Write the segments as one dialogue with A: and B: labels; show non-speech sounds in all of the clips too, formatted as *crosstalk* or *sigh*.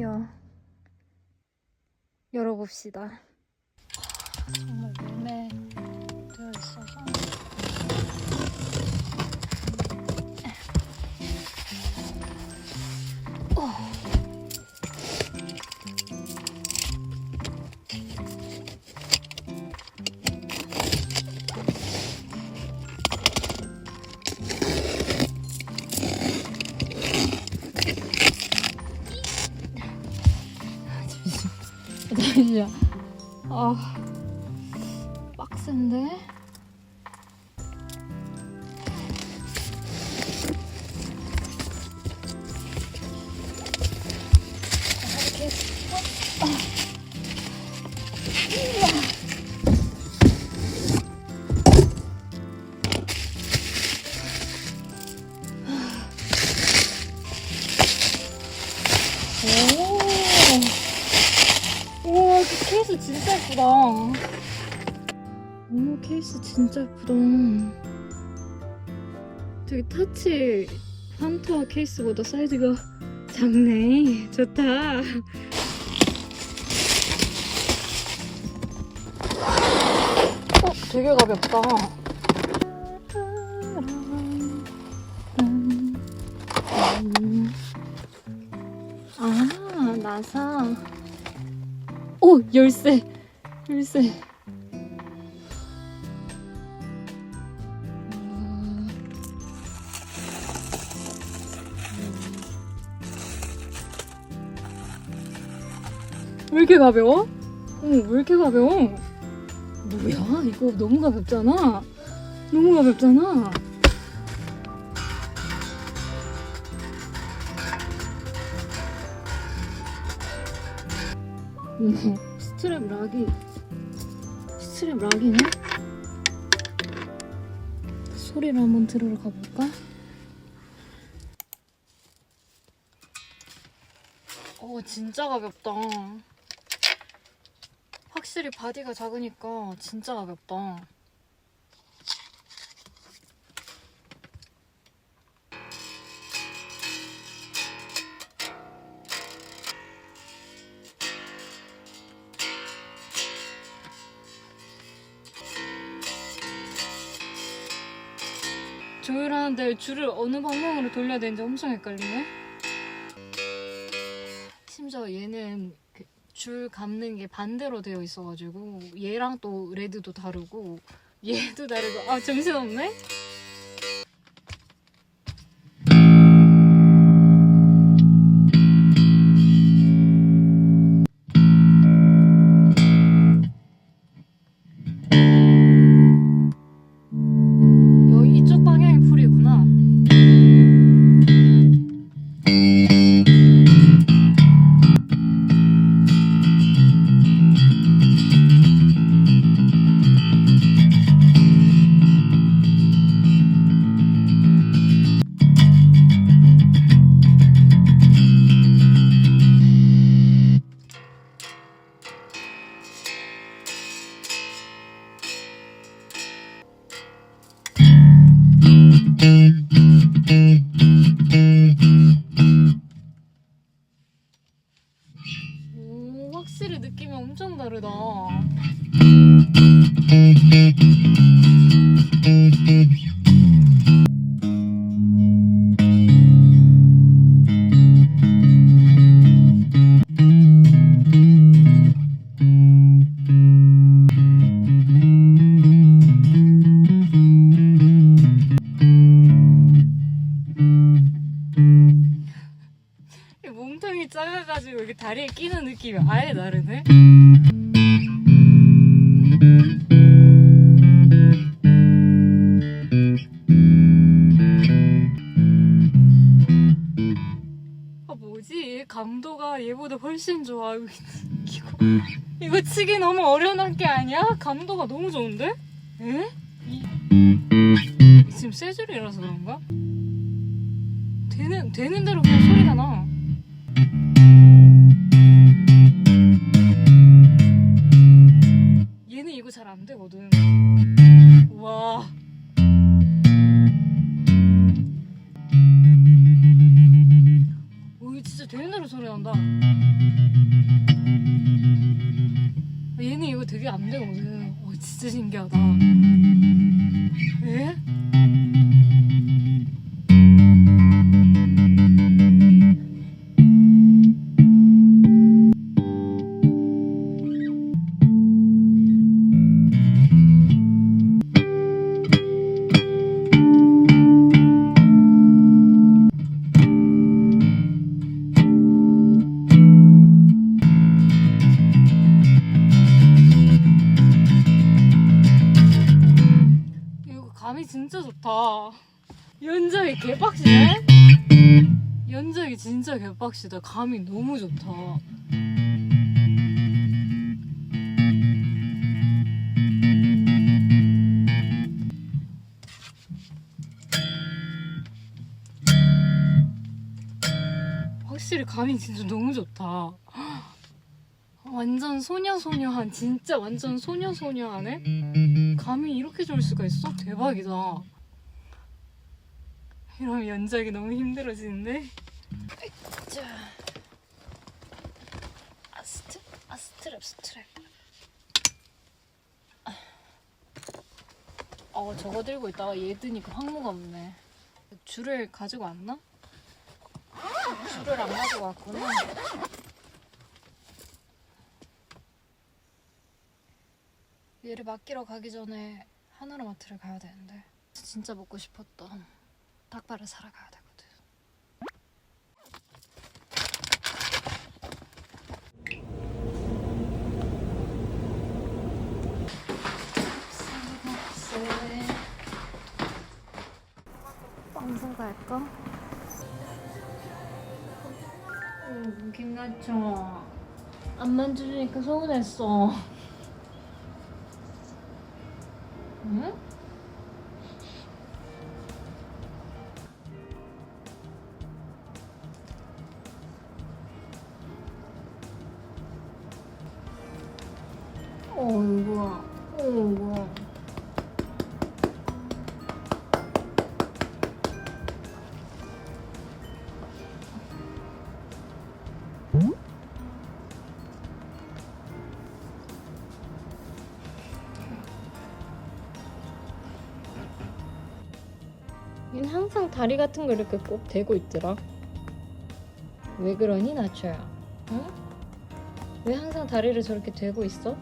A: 여 열어봅시다. 정말 매매 잠시 예쁘다. 오, 케이스 진짜 예쁘다. 되게 타치 헌터 케이스보다 사이즈가 작네. 좋다. 어, 되게 가볍다. 아, 나사. 오 열쇠 음. 왜 이렇게 가벼워? 어, 왜 이렇게 가벼워? 뭐야 이거 너무 가볍잖아 너무 가볍잖아 어머 스트랩 락이 스트랩 락이네? 소리를 한번 들으러 가볼까? 어 진짜 가볍다 확실히 바디가 작으니까 진짜 가볍다 하는데 줄을 어느 방향으로 돌려야 되는지 엄청 헷갈리네. 심지어 얘는 그 줄 감는 게 반대로 되어 있어가지고 얘랑 또 레드도 다르고 얘도 다르고 아 정신없네? 감도가 얘보다 훨씬 좋아. 이거 *laughs* 이거 치기 너무 어려운 게 아니야? 감도가 너무 좋은데? 에? 이... 지금 세 줄이라서 그런가? 되는 되는 대로 그냥 소리가 나. 얘는 이거 잘 안 되거든. 한다. 얘는 이거 되게 안 되거든. 어, 진짜 신기하다. 연작이 개빡시네? 연작이 진짜 개빡시다. 감이 너무 좋다. 확실히 감이 진짜 너무 좋다. 완전 소녀소녀한 진짜 완전 소녀소녀하네? 감이 이렇게 좋을 수가 있어? 대박이다. 이러면 연작이 너무 힘들어지는데? 자, 아 스트, 아 스트랩 스트랩. 어 저거 들고 있다가 얘 드니까 확 무겁네. 줄을 가지고 왔나? 줄을 안 가지고 왔구나. 얘를 맡기러 가기 전에 하나로마트를 가야 되는데 진짜 먹고 싶었던 닭발을 사러 가야 되거든. 빵 갈까? 어, 김나초 안 만져주니까 서운했어. 응? 항상 다리 같은 거 이렇게 꼭 대고 있더라. 왜 그러니 나초야? 응? 왜 항상 다리를 저렇게 대고 있어?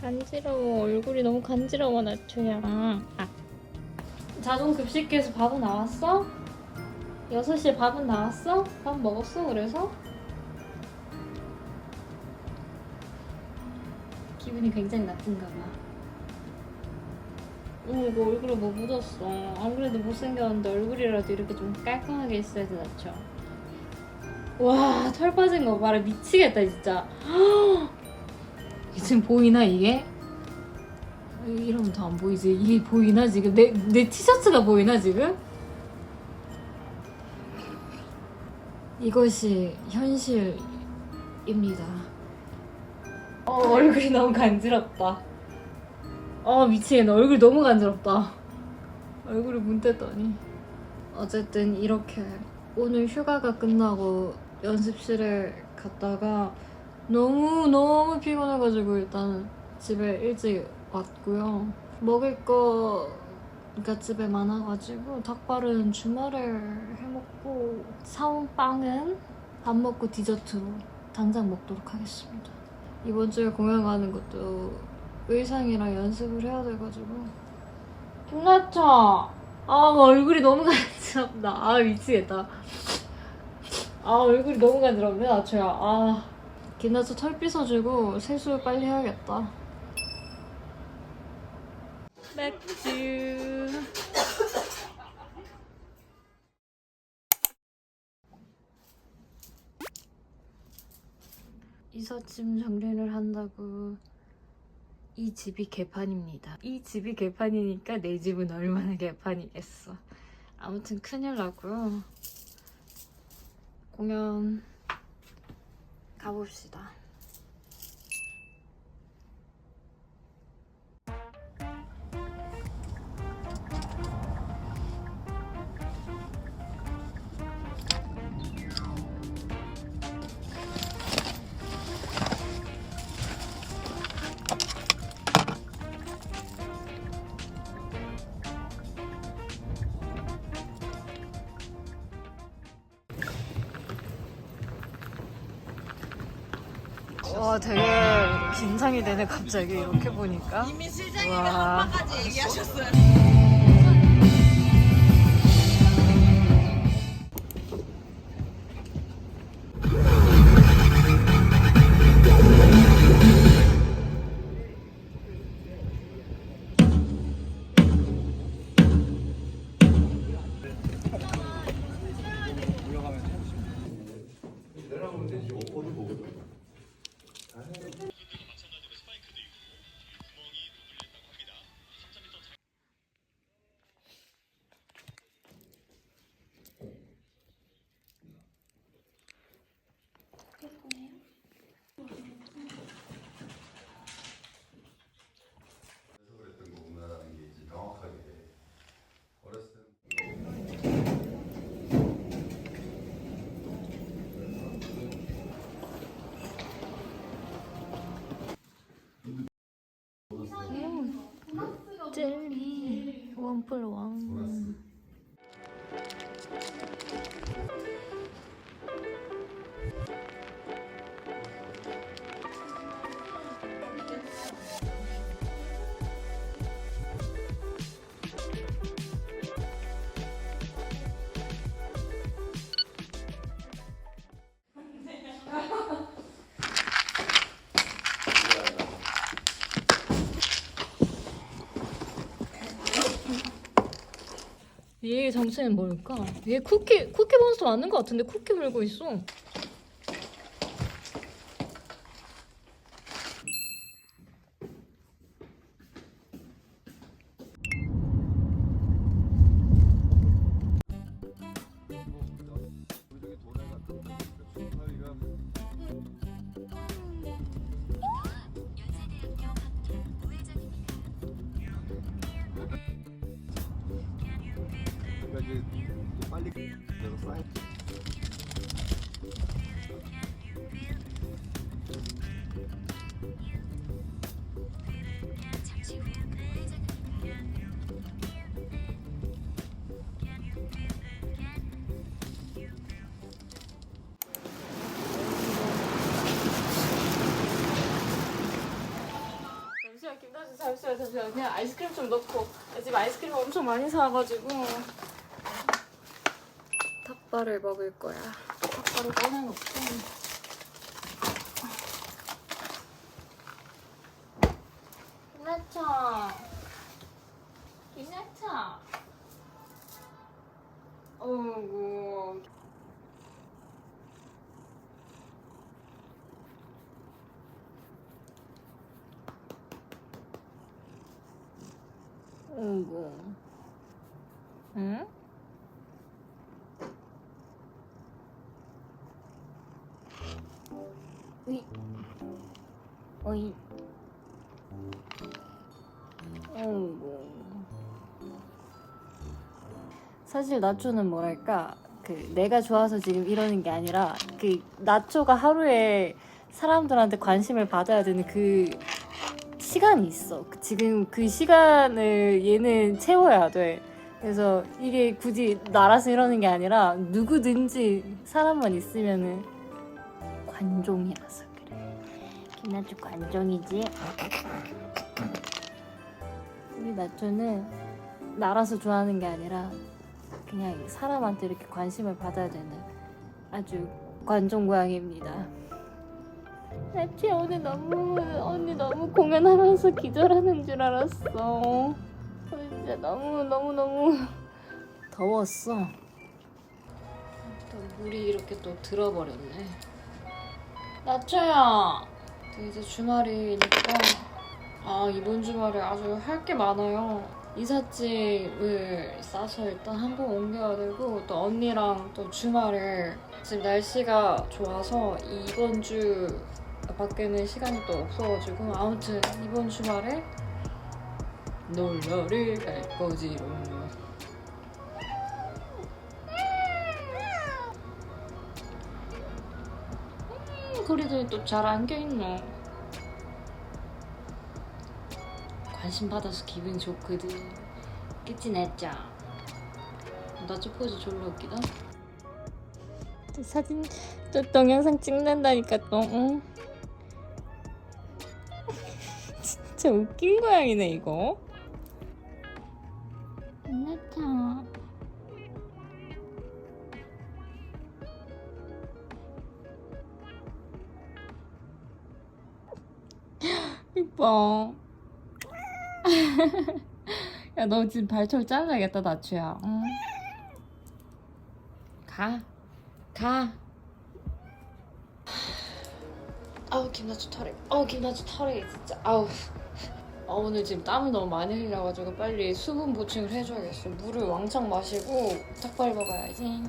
A: 간지러워 얼굴이 너무 간지러워 나초야. 아. 자동 급식기에서 밥은 나왔어? 6시에 밥은 나왔어? 밥 먹었어 그래서? 기분이 굉장히 나쁜가 봐. 어, 이거 얼굴에 뭐 묻었어. 안 그래도 못생겼는데 얼굴이라도 이렇게 좀 깔끔하게 있어야지 낫죠. 와, 털 빠진 거 봐라. 미치겠다, 진짜. 지금 보이나, 이게? 이러면 더 안 보이지. 이게 보이나, 지금? 내, 내 티셔츠가 보이나, 지금? 이것이 현실입니다. 어, 얼굴이 너무 간지럽다. 어, 미치겠네. 얼굴이 너무 간지럽다. 얼굴을 문 뗐더니. 어쨌든 이렇게 오늘 휴가가 끝나고 연습실에 갔다가 너무너무 피곤해가지고 일단 집에 일찍 왔고요. 먹을 거가 집에 많아가지고 닭발은 주말에 해먹고 사온 빵은 밥 먹고 디저트로 당장 먹도록 하겠습니다. 이번 주에 공연 가는 것도 의상이랑 연습을 해야 돼가지고. 김나차. 아 얼굴이 너무 간지럽다. 아 미치겠다. 아 얼굴이 너무 간지럽네 나초야. 아. 김나차 털 빗어주고 세수 빨리 해야겠다. 맥주. 이삿짐 정리를 한다고 이 집이 개판입니다. 이 집이 개판이니까 내 집은 얼마나 개판이겠어. 아무튼 큰일 나고요. 공연 가봅시다. 와 되게 긴장이 되네 갑자기 이렇게 보니까
B: 이미 실장님이
A: 와.
B: 한 바가지 얘기하셨어요.
A: 얘의 정체는 뭘까? 얘 쿠키 쿠키 몬스터 맞는 것 같은데 쿠키 물고 있어. 김다주 잠시만 그냥 아이스크림 좀 넣고 지금 아이스크림 엄청 많이 사가지고 닭발을 먹을 거야. 닭발을 꺼내놓고. 김나차 김나차 어이구 어이구 응? 으이. 어이. 어이구 사실 나초는 뭐랄까 그 내가 좋아서 지금 이러는 게 아니라 그 나초가 하루에 사람들한테 관심을 받아야 되는 그 시간이 있어. 그- 지금 그 시간을 얘는 채워야 돼. 그래서 이게 굳이 나라서 이러는 게 아니라 누구든지 사람만 있으면은 관종이라서 그래. 김나초 관종이지. 우리 나초는 나라서 좋아하는 게 아니라 그냥 사람한테 이렇게 관심을 받아야 되는 아주 관종 고양이입니다. 나치 오늘 너무 언니 너무 공연하면서 기절하는 줄 알았어. 진짜 너무 너무 너무 더웠어. 또 물이 이렇게 또 들어버렸네. 나초야. 이제 주말이니까 아 이번 주말에 아주 할 게 많아요. 이삿짐을 싸서 일단 한 번 옮겨야 되고 또 언니랑 또 주말에 지금 날씨가 좋아서 이번 주 밖에는 시간이 또 없어가지고 아무튼 이번 주말에 놀러를 갈 거지롱. 음, 그래도 또 잘 안겨있노. 관심 받아서 기분이 좋거든. 그치 냈자. 나저 포즈 졸라 웃기다. 사진 또 동영상 찍는다니까 또 응? 진짜 웃긴 고양이네 이거. 나타. *laughs* 이뻐. *laughs* 야, 너 지금 발톱 잘라야겠다, 나추야. 응? 가. 가. 아우, 김나주 털이. 아우, 김나주 털이 진짜. 아우. 아, 오늘 지금 땀을 너무 많이 흘려가지고 빨리 수분 보충을 해줘야겠어. 물을 왕창 마시고 탁발 먹어야지.